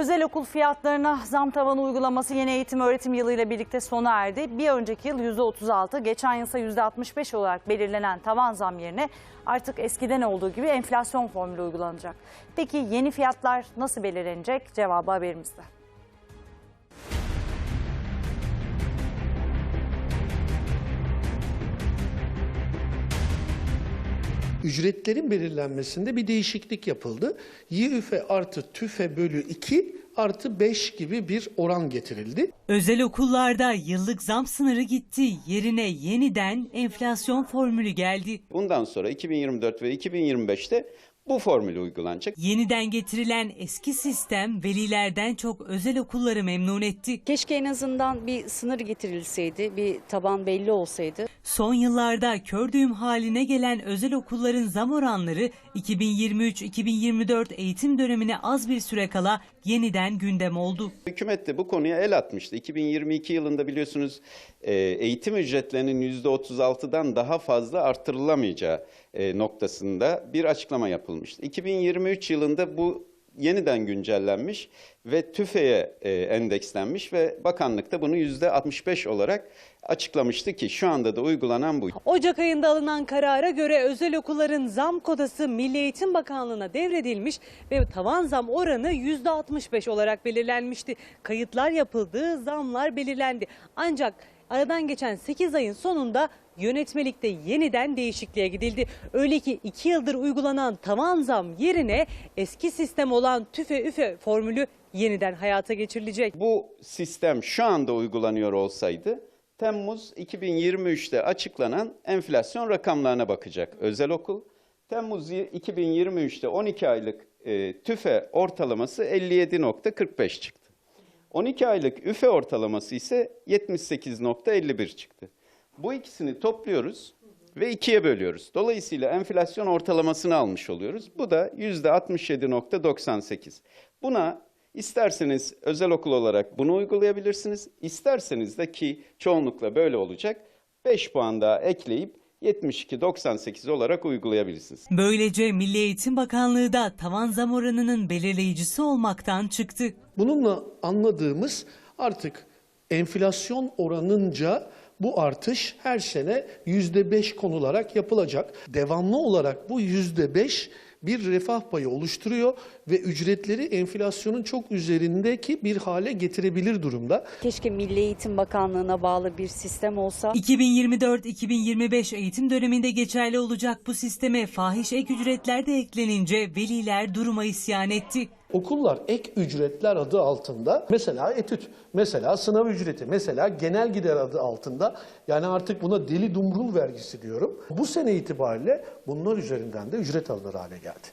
Özel okul fiyatlarına zam tavanı uygulaması yeni eğitim öğretim yılıyla birlikte sona erdi. Bir önceki yıl %36, geçen yılsa %65 olarak belirlenen tavan zam yerine artık eskiden olduğu gibi enflasyon formülü uygulanacak. Peki yeni fiyatlar nasıl belirlenecek? Cevabı haberimizde. Ücretlerin belirlenmesinde bir değişiklik yapıldı. YÜFE artı TÜFE bölü 2 artı 5 gibi bir oran getirildi. Özel okullarda yıllık zam sınırı gitti. Yerine yeniden enflasyon formülü geldi. Bundan sonra 2024 ve 2025'te bu formül uygulanacak. Yeniden getirilen eski sistem velilerden çok özel okulları memnun etti. Keşke en azından bir sınır getirilseydi, bir taban belli olsaydı. Son yıllarda kör düğüm haline gelen özel okulların zam oranları 2023-2024 eğitim dönemine az bir süre kala yeniden gündem oldu. Hükümet de bu konuya el atmıştı. 2022 yılında biliyorsunuz e, eğitim ücretlerinin %36'dan daha fazla artırılamayacağı e, noktasında bir açıklama yapılmıştı. 2023 yılında bu yeniden güncellenmiş ve TÜFE'ye e, endekslenmiş ve bakanlık da bunu %65 olarak açıklamıştı ki şu anda da uygulanan bu. Ocak ayında alınan karara göre özel okulların zam kodası Milli Eğitim Bakanlığı'na devredilmiş ve tavan zam oranı %65 olarak belirlenmişti. Kayıtlar yapıldı, zamlar belirlendi. Ancak aradan geçen 8 ayın sonunda yönetmelikte yeniden değişikliğe gidildi. Öyle ki 2 yıldır uygulanan tavan zam yerine eski sistem olan tüfe üfe formülü yeniden hayata geçirilecek. Bu sistem şu anda uygulanıyor olsaydı Temmuz 2023'te açıklanan enflasyon rakamlarına bakacak özel okul. Temmuz 2023'te 12 aylık e, tüfe ortalaması 57.45 çıktı. 12 aylık üfe ortalaması ise 78.51 çıktı. Bu ikisini topluyoruz ve ikiye bölüyoruz. Dolayısıyla enflasyon ortalamasını almış oluyoruz. Bu da %67.98. Buna isterseniz özel okul olarak bunu uygulayabilirsiniz. İsterseniz de ki çoğunlukla böyle olacak 5 puan daha ekleyip 72.98 olarak uygulayabilirsiniz. Böylece Milli Eğitim Bakanlığı da tavan zam oranının belirleyicisi olmaktan çıktı. Bununla anladığımız artık enflasyon oranınca bu artış her sene %5 konularak yapılacak. Devamlı olarak bu %5 bir refah payı oluşturuyor ve ücretleri enflasyonun çok üzerindeki bir hale getirebilir durumda. Keşke Milli Eğitim Bakanlığı'na bağlı bir sistem olsa. 2024-2025 eğitim döneminde geçerli olacak bu sisteme fahiş ek ücretler de eklenince veliler duruma isyan etti. Okullar ek ücretler adı altında mesela etüt, mesela sınav ücreti, mesela genel gider adı altında yani artık buna deli dumrul vergisi diyorum. Bu sene itibariyle bunlar üzerinden de ücret alınır hale geldi.